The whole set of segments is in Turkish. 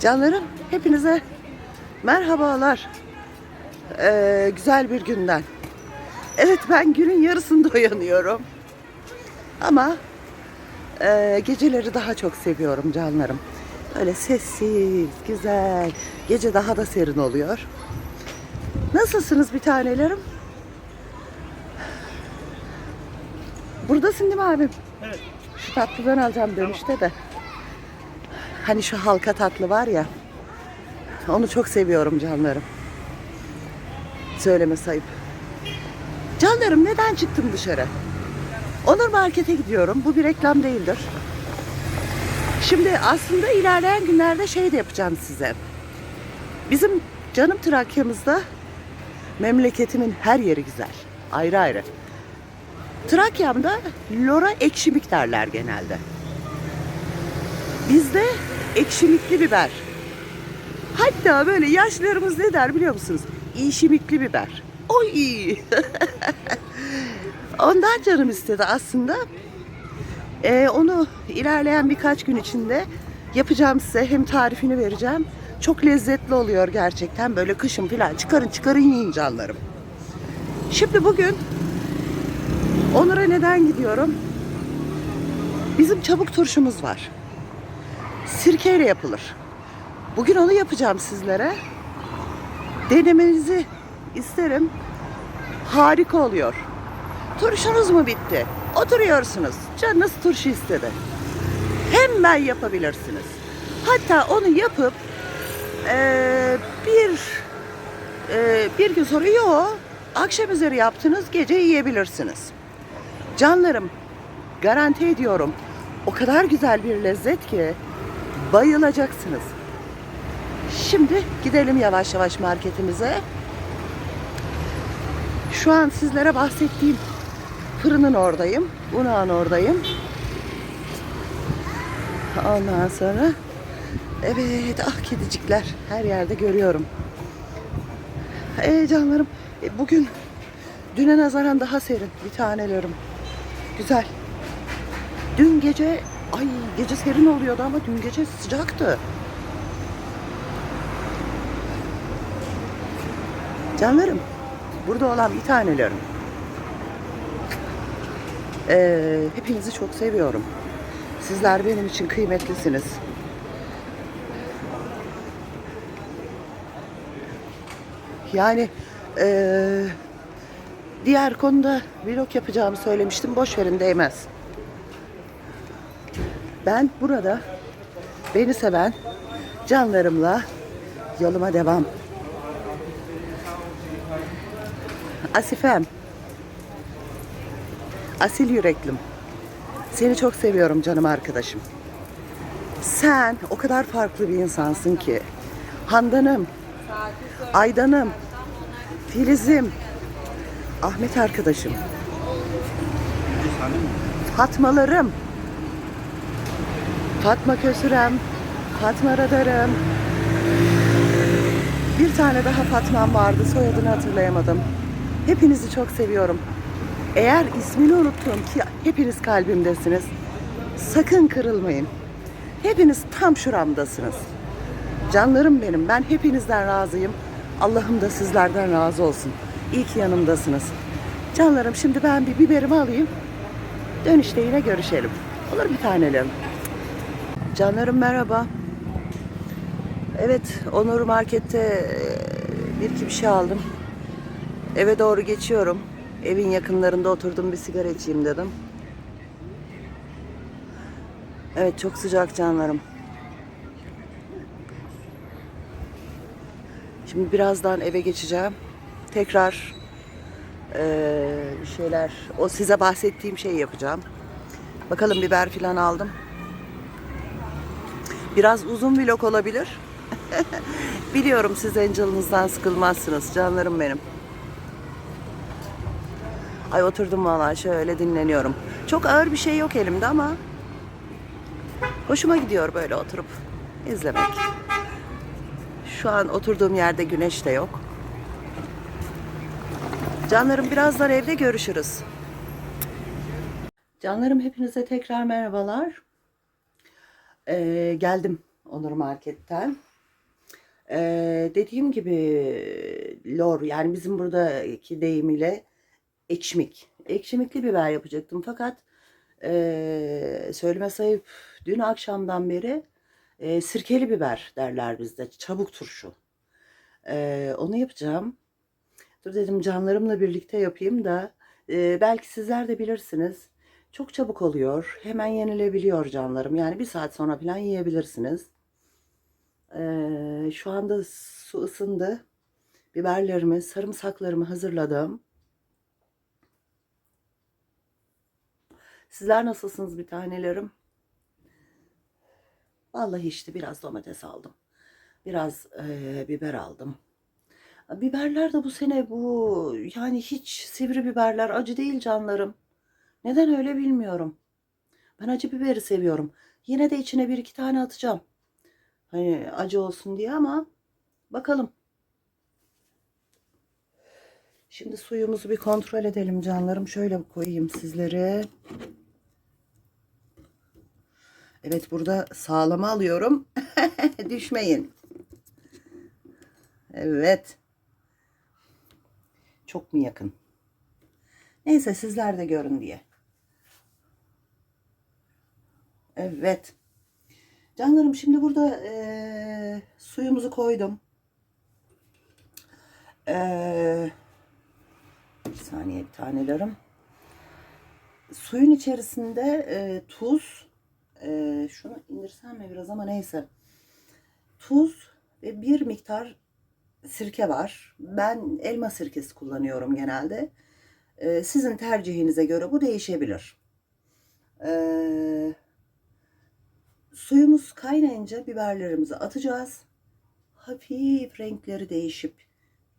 Canlarım hepinize merhabalar. Ee, güzel bir günden. Evet ben günün yarısında uyanıyorum. Ama e, geceleri daha çok seviyorum canlarım. Öyle sessiz, güzel. Gece daha da serin oluyor. Nasılsınız bir tanelerim? Buradasın değil mi abim? Evet. Şu tatlıdan alacağım dönüşte de. Hani şu halka tatlı var ya. Onu çok seviyorum canlarım. Söyleme sayıp. Canlarım neden çıktım dışarı? Onur Market'e gidiyorum. Bu bir reklam değildir. Şimdi aslında ilerleyen günlerde şey de yapacağım size. Bizim canım Trakya'mızda memleketimin her yeri güzel. Ayrı ayrı. Trakya'mda lora ekşimik derler genelde. Bizde ekşimikli biber. Hatta böyle yaşlarımız ne der biliyor musunuz? İşimikli biber. Oy! Ondan canım istedi aslında. Ee, onu ilerleyen birkaç gün içinde yapacağım size. Hem tarifini vereceğim. Çok lezzetli oluyor gerçekten. Böyle kışın falan çıkarın çıkarın yiyin canlarım. Şimdi bugün Onur'a neden gidiyorum? Bizim çabuk turşumuz var. Sirkeyle yapılır. Bugün onu yapacağım sizlere. Denemenizi isterim. Harika oluyor. Turşunuz mu bitti? Oturuyorsunuz. Canınız turşu istedi. Hemen yapabilirsiniz. Hatta onu yapıp eee, bir eee, bir gün sonra yok. Akşam üzeri yaptınız gece yiyebilirsiniz. Canlarım garanti ediyorum o kadar güzel bir lezzet ki bayılacaksınız. Şimdi gidelim yavaş yavaş marketimize. Şu an sizlere bahsettiğim fırının oradayım. Unağın oradayım. Ondan sonra evet ah kedicikler her yerde görüyorum. Ee canlarım e, bugün düne nazaran daha serin bir tanelerim. Güzel. Dün gece ay gece serin oluyordu ama dün gece sıcaktı. Canlarım burada olan bir tanelerim. Ee, hepinizi çok seviyorum. Sizler benim için kıymetlisiniz. Yani eee, diğer konuda vlog yapacağımı söylemiştim. Boş verin değmez. Ben burada beni seven canlarımla yoluma devam. Asifem. Asil yüreklim. Seni çok seviyorum canım arkadaşım. Sen o kadar farklı bir insansın ki. Handanım, Aydanım, Filizim, Ahmet arkadaşım, Fatmalarım, Fatma Kösürem, Fatma Radarım. Bir tane daha Fatmam vardı, soyadını hatırlayamadım. Hepinizi çok seviyorum. Eğer ismini unuttum ki hepiniz kalbimdesiniz. Sakın kırılmayın. Hepiniz tam şuramdasınız. Canlarım benim. Ben hepinizden razıyım. Allah'ım da sizlerden razı olsun. İyi ki yanımdasınız. Canlarım şimdi ben bir biberimi alayım. Dönüşte yine görüşelim. Olur bir tanelerim. Canlarım merhaba. Evet Onur Market'te e, bir iki bir şey aldım. Eve doğru geçiyorum. Evin yakınlarında oturdum bir sigara içeyim dedim. Evet çok sıcak canlarım. Şimdi birazdan eve geçeceğim. Tekrar bir şeyler, o size bahsettiğim şeyi yapacağım. Bakalım biber falan aldım. Biraz uzun vlog olabilir. Biliyorum siz Angel'ınızdan sıkılmazsınız canlarım benim. Ay oturdum valla şöyle dinleniyorum. Çok ağır bir şey yok elimde ama hoşuma gidiyor böyle oturup izlemek. Şu an oturduğum yerde güneş de yok. Canlarım birazdan evde görüşürüz. Canlarım hepinize tekrar merhabalar. Ee, geldim Onur Market'ten. Ee, dediğim gibi lor yani bizim buradaki deyimiyle ekşimik. Ekşimikli biber yapacaktım fakat ee, söyleme sayıp dün akşamdan beri ee, sirkeli biber derler bizde. Çabuk turşu. Ee, onu yapacağım. Dur dedim canlarımla birlikte yapayım da ee, belki sizler de bilirsiniz. Çok çabuk oluyor. Hemen yenilebiliyor canlarım. Yani bir saat sonra falan yiyebilirsiniz. Ee, şu anda su ısındı. Biberlerimi, sarımsaklarımı hazırladım. Sizler nasılsınız bir tanelerim? Vallahi işte biraz domates aldım. Biraz eee, biber aldım. Biberler de bu sene bu yani hiç sivri biberler acı değil canlarım. Neden öyle bilmiyorum. Ben acı biberi seviyorum. Yine de içine bir iki tane atacağım. Hani acı olsun diye ama bakalım. Şimdi suyumuzu bir kontrol edelim canlarım. Şöyle koyayım sizlere. Evet burada sağlama alıyorum. Düşmeyin. Evet. Çok mu yakın? Neyse sizler de görün diye. Evet. Canlarım şimdi burada eee, suyumuzu koydum. Eee, bir saniye tanelerim. Suyun içerisinde eee, tuz, eee, şunu indirsem mi biraz ama neyse. Tuz ve bir miktar sirke var. Ben elma sirkesi kullanıyorum genelde. Eee, sizin tercihinize göre bu değişebilir. Eee Suyumuz kaynayınca biberlerimizi atacağız. Hafif renkleri değişip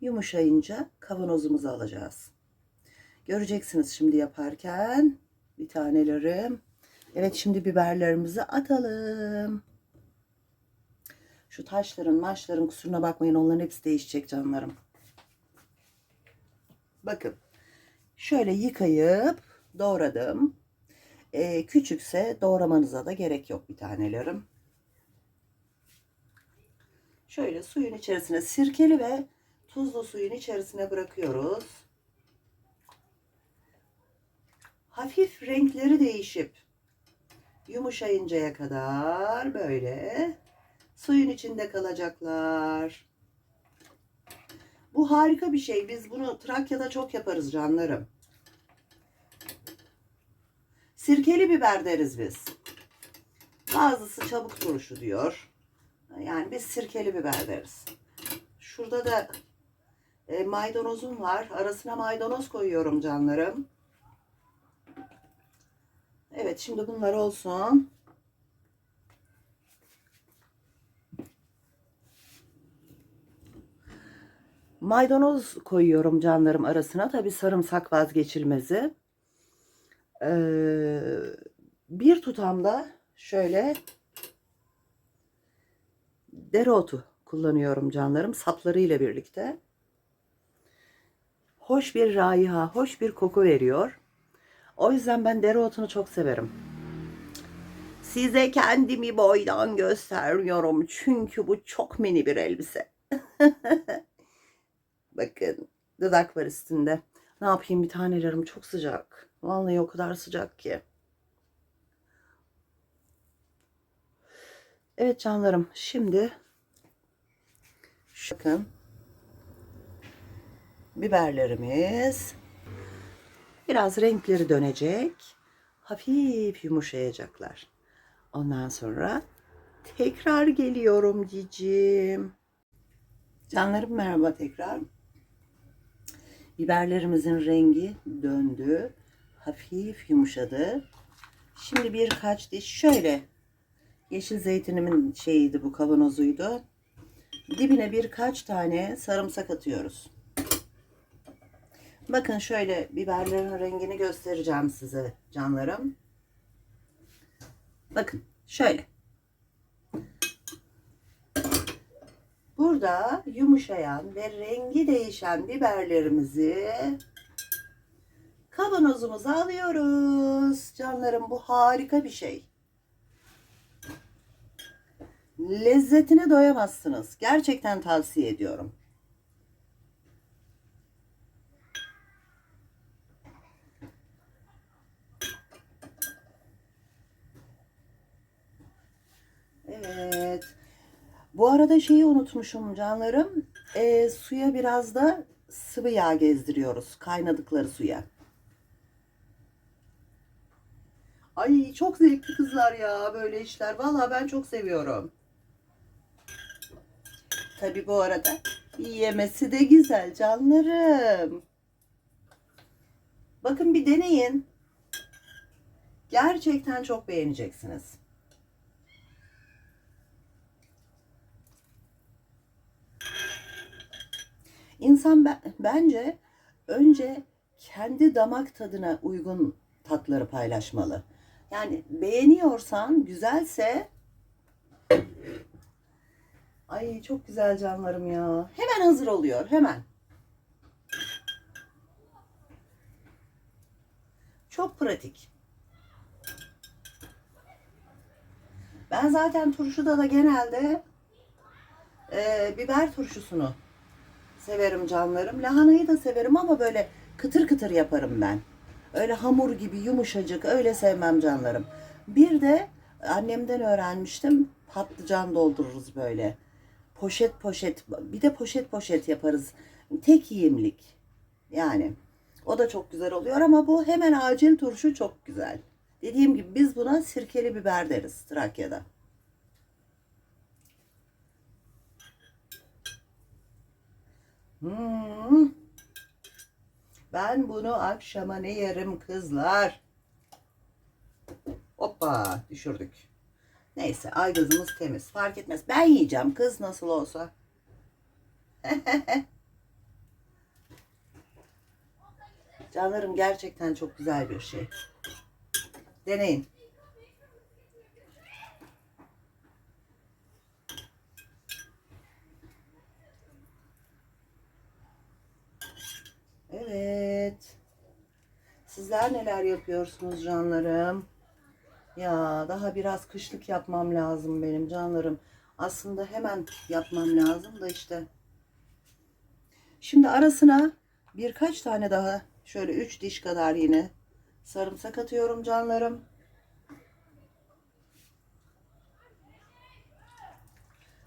yumuşayınca kavanozumuza alacağız. Göreceksiniz şimdi yaparken bir tanelerim. Evet şimdi biberlerimizi atalım. Şu taşların maçların kusuruna bakmayın onların hepsi değişecek canlarım. Bakın şöyle yıkayıp doğradım. Ee, küçükse doğramanıza da gerek yok bir tanelerim. Şöyle suyun içerisine sirkeli ve tuzlu suyun içerisine bırakıyoruz. Hafif renkleri değişip yumuşayıncaya kadar böyle suyun içinde kalacaklar. Bu harika bir şey. Biz bunu Trakya'da çok yaparız canlarım. Sirkeli biber deriz biz. Bazısı çabuk turşu diyor. Yani biz sirkeli biber deriz. Şurada da e, maydanozum var. Arasına maydanoz koyuyorum canlarım. Evet şimdi bunlar olsun. Maydanoz koyuyorum canlarım arasına. Tabi sarımsak vazgeçilmezi. Ee, bir tutamda şöyle dereotu kullanıyorum canlarım saplarıyla birlikte. Hoş bir raiha, hoş bir koku veriyor. O yüzden ben dereotunu çok severim. Size kendimi boydan gösteriyorum çünkü bu çok mini bir elbise. Bakın dudak var üstünde. Ne yapayım bir tanelerim çok sıcak. Vallahi o kadar sıcak ki. Evet canlarım şimdi bakın biberlerimiz biraz renkleri dönecek. Hafif yumuşayacaklar. Ondan sonra tekrar geliyorum cicim. Canlarım merhaba tekrar. Biberlerimizin rengi döndü. Hafif yumuşadı. Şimdi birkaç diş şöyle yeşil zeytinimin şeyiydi bu kavanozuydu. Dibine birkaç tane sarımsak atıyoruz. Bakın şöyle biberlerin rengini göstereceğim size canlarım. Bakın şöyle. Burada yumuşayan ve rengi değişen biberlerimizi kavanozumuza alıyoruz. Canlarım bu harika bir şey. Lezzetine doyamazsınız. Gerçekten tavsiye ediyorum. Evet. Bu arada şeyi unutmuşum canlarım. Ee, suya biraz da sıvı yağ gezdiriyoruz. Kaynadıkları suya. Ay çok zevkli kızlar ya böyle işler. Vallahi ben çok seviyorum. Tabi bu arada yemesi de güzel canlarım. Bakın bir deneyin. Gerçekten çok beğeneceksiniz. İnsan ben, bence önce kendi damak tadına uygun tatları paylaşmalı. Yani beğeniyorsan, güzelse Ay çok güzel canlarım ya. Hemen hazır oluyor, hemen. Çok pratik. Ben zaten turşuda da genelde e, biber turşusunu severim canlarım. Lahanayı da severim ama böyle kıtır kıtır yaparım ben. Öyle hamur gibi yumuşacık öyle sevmem canlarım. Bir de annemden öğrenmiştim. Patlıcan doldururuz böyle. Poşet poşet bir de poşet poşet yaparız. Tek yiyimlik. Yani o da çok güzel oluyor ama bu hemen acil turşu çok güzel. Dediğim gibi biz buna sirkeli biber deriz Trakya'da. Hmm. Ben bunu akşama ne yerim kızlar? Hoppa düşürdük. Neyse aygazımız temiz. Fark etmez. Ben yiyeceğim kız nasıl olsa. Canlarım gerçekten çok güzel bir şey. Deneyin. Evet. Sizler neler yapıyorsunuz canlarım? Ya daha biraz kışlık yapmam lazım benim canlarım. Aslında hemen yapmam lazım da işte. Şimdi arasına birkaç tane daha şöyle 3 diş kadar yine sarımsak atıyorum canlarım.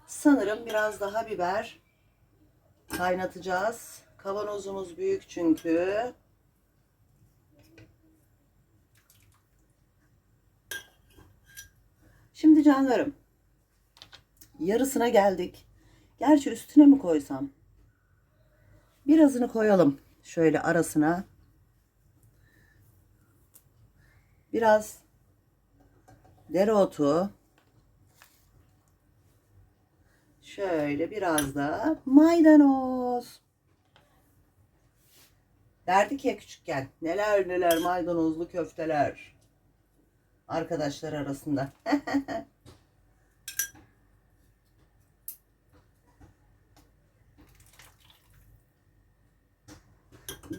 Sanırım biraz daha biber kaynatacağız. Kavanozumuz büyük çünkü. Şimdi canlarım. Yarısına geldik. Gerçi üstüne mi koysam? Birazını koyalım. Şöyle arasına. Biraz dereotu. Şöyle biraz da maydanoz. Derdik ya küçükken neler neler maydanozlu köfteler. Arkadaşlar arasında.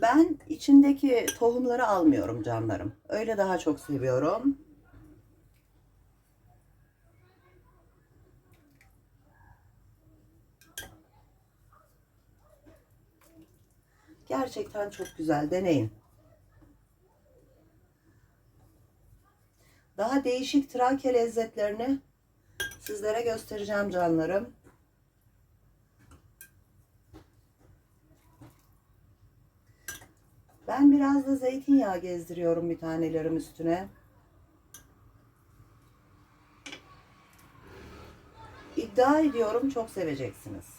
Ben içindeki tohumları almıyorum canlarım. Öyle daha çok seviyorum. Gerçekten çok güzel. Deneyin. Daha değişik Trakya lezzetlerini sizlere göstereceğim canlarım. Ben biraz da zeytinyağı gezdiriyorum bir tanelerim üstüne. İddia ediyorum çok seveceksiniz.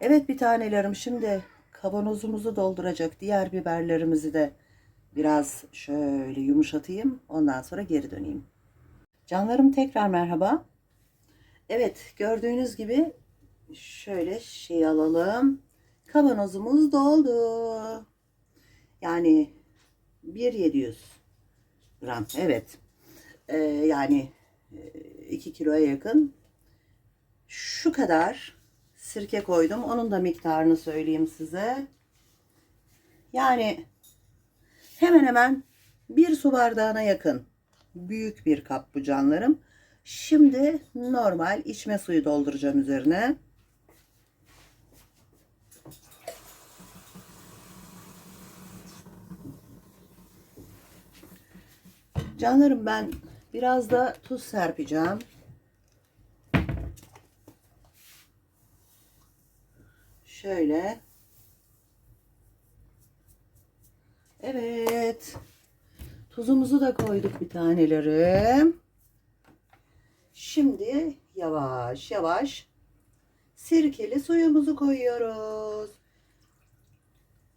Evet bir tanelerim şimdi kavanozumuzu dolduracak diğer biberlerimizi de biraz şöyle yumuşatayım. Ondan sonra geri döneyim. Canlarım tekrar merhaba. Evet gördüğünüz gibi şöyle şey alalım. Kavanozumuz doldu. Yani 1.700 gram. Evet. Ee, yani 2 kiloya yakın. Şu kadar sirke koydum. Onun da miktarını söyleyeyim size. Yani hemen hemen bir su bardağına yakın. Büyük bir kap bu canlarım. Şimdi normal içme suyu dolduracağım üzerine. Canlarım ben biraz da tuz serpeceğim. Şöyle. Evet. Tuzumuzu da koyduk bir tanelerim. Şimdi yavaş yavaş sirkeli suyumuzu koyuyoruz.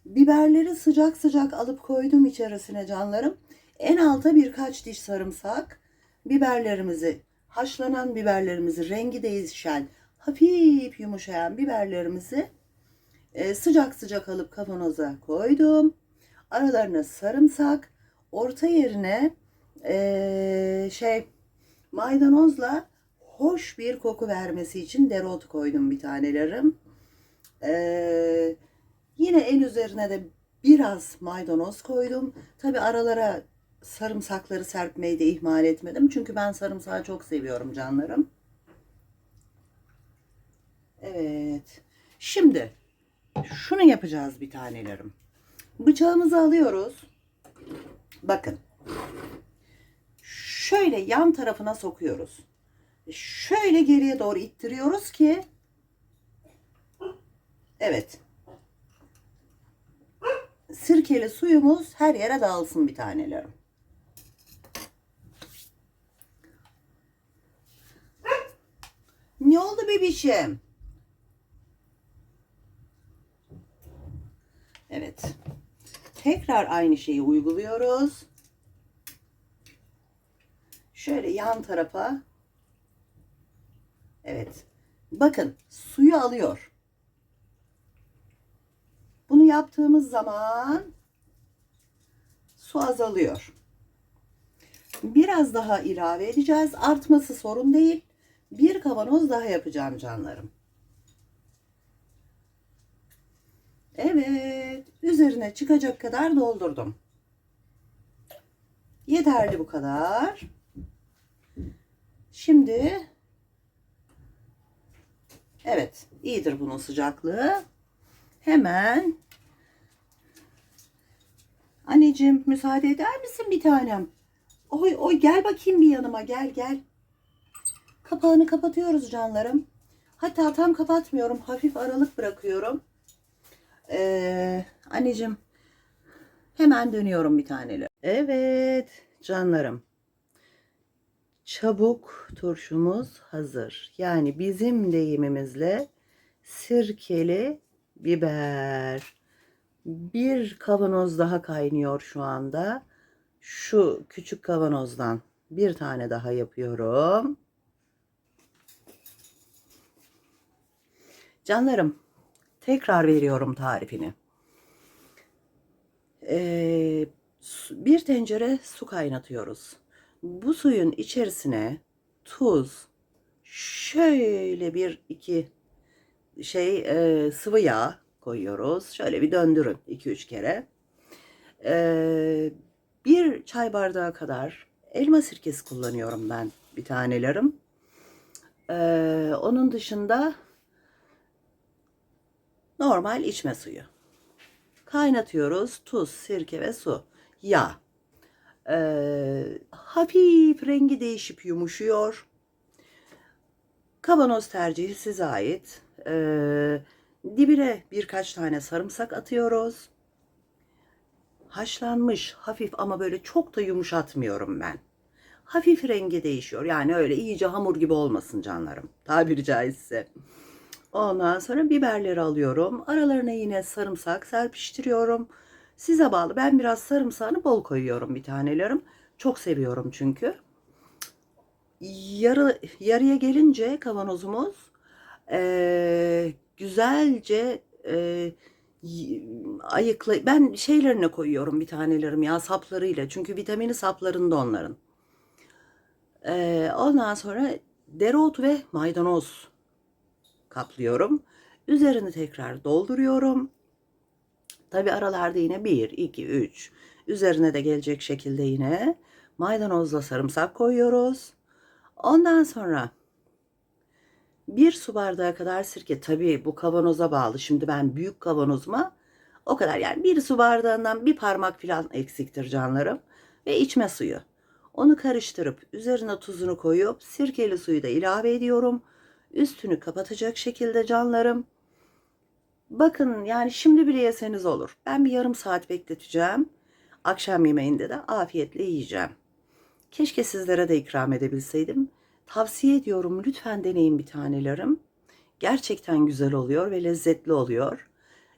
Biberleri sıcak sıcak alıp koydum içerisine canlarım. En alta birkaç diş sarımsak. Biberlerimizi, haşlanan biberlerimizi, rengi değişen, hafif yumuşayan biberlerimizi e, sıcak sıcak alıp kavanoza koydum. Aralarına sarımsak, orta yerine e, şey maydanozla hoş bir koku vermesi için dereotu koydum bir tanelerim. E, yine en üzerine de biraz maydanoz koydum. Tabi aralara sarımsakları serpmeyi de ihmal etmedim. Çünkü ben sarımsağı çok seviyorum canlarım. Evet. Şimdi şunu yapacağız bir tanelerim. Bıçağımızı alıyoruz. Bakın. Şöyle yan tarafına sokuyoruz. Şöyle geriye doğru ittiriyoruz ki Evet. Sirkeli suyumuz her yere dağılsın bir tanelerim. Ne oldu bebişim? Evet. Tekrar aynı şeyi uyguluyoruz. Şöyle yan tarafa. Evet. Bakın suyu alıyor. Bunu yaptığımız zaman su azalıyor. Biraz daha ilave edeceğiz. Artması sorun değil. Bir kavanoz daha yapacağım canlarım. Evet. Üzerine çıkacak kadar doldurdum. Yeterli bu kadar. Şimdi evet iyidir bunun sıcaklığı. Hemen anneciğim müsaade eder misin bir tanem? Oy oy gel bakayım bir yanıma gel gel. Kapağını kapatıyoruz canlarım. Hatta tam kapatmıyorum. Hafif aralık bırakıyorum. Ee, anneciğim hemen dönüyorum bir taneyle. Evet canlarım. Çabuk turşumuz hazır. Yani bizim deyimimizle sirkeli biber. Bir kavanoz daha kaynıyor şu anda. Şu küçük kavanozdan bir tane daha yapıyorum. Canlarım tekrar veriyorum tarifini. Ee, bir tencere su kaynatıyoruz. Bu suyun içerisine tuz, şöyle bir iki şey e, sıvı yağ koyuyoruz. Şöyle bir döndürün 2-3 kere. Ee, bir çay bardağı kadar elma sirkesi kullanıyorum ben bir tanelerim. Ee, onun dışında normal içme suyu. Kaynatıyoruz. Tuz, sirke ve su. Yağ. Ee, hafif rengi değişip yumuşuyor. Kavanoz tercihi size ait. Ee, dibine birkaç tane sarımsak atıyoruz. Haşlanmış hafif ama böyle çok da yumuşatmıyorum ben. Hafif rengi değişiyor. Yani öyle iyice hamur gibi olmasın canlarım. Tabiri caizse. Ondan sonra biberleri alıyorum. Aralarına yine sarımsak serpiştiriyorum. Size bağlı. Ben biraz sarımsağını bol koyuyorum bir tanelerim. Çok seviyorum çünkü. Yarı, yarıya gelince kavanozumuz ee, güzelce e, ayıkla ben şeylerine koyuyorum bir tanelerim ya saplarıyla çünkü vitamini saplarında onların. Ee, ondan sonra dereotu ve maydanoz kaplıyorum. Üzerini tekrar dolduruyorum. Tabi aralarda yine 1, 2, 3 üzerine de gelecek şekilde yine Maydanozla sarımsak koyuyoruz. Ondan sonra bir su bardağı kadar sirke. Tabii bu kavanoza bağlı. Şimdi ben büyük kavanozuma o kadar yani bir su bardağından bir parmak falan eksiktir canlarım. Ve içme suyu. Onu karıştırıp üzerine tuzunu koyup sirkeli suyu da ilave ediyorum. Üstünü kapatacak şekilde canlarım. Bakın yani şimdi bile yeseniz olur. Ben bir yarım saat bekleteceğim. Akşam yemeğinde de afiyetle yiyeceğim. Keşke sizlere de ikram edebilseydim. Tavsiye ediyorum lütfen deneyin bir tanelerim. Gerçekten güzel oluyor ve lezzetli oluyor.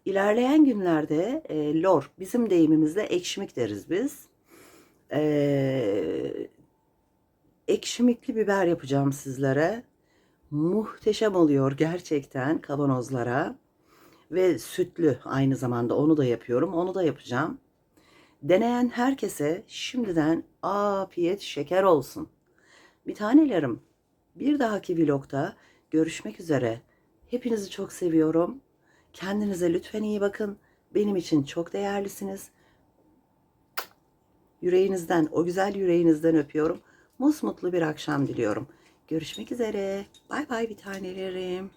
İlerleyen günlerde e, lor, bizim deyimimizde ekşimik deriz biz. E, ekşimikli biber yapacağım sizlere. Muhteşem oluyor gerçekten kavanozlara. Ve sütlü aynı zamanda onu da yapıyorum. Onu da yapacağım. Deneyen herkese şimdiden afiyet şeker olsun. Bir tanelerim bir dahaki vlogda görüşmek üzere. Hepinizi çok seviyorum. Kendinize lütfen iyi bakın. Benim için çok değerlisiniz. Yüreğinizden, o güzel yüreğinizden öpüyorum. Musmutlu bir akşam diliyorum. Görüşmek üzere. Bay bay bir tanelerim.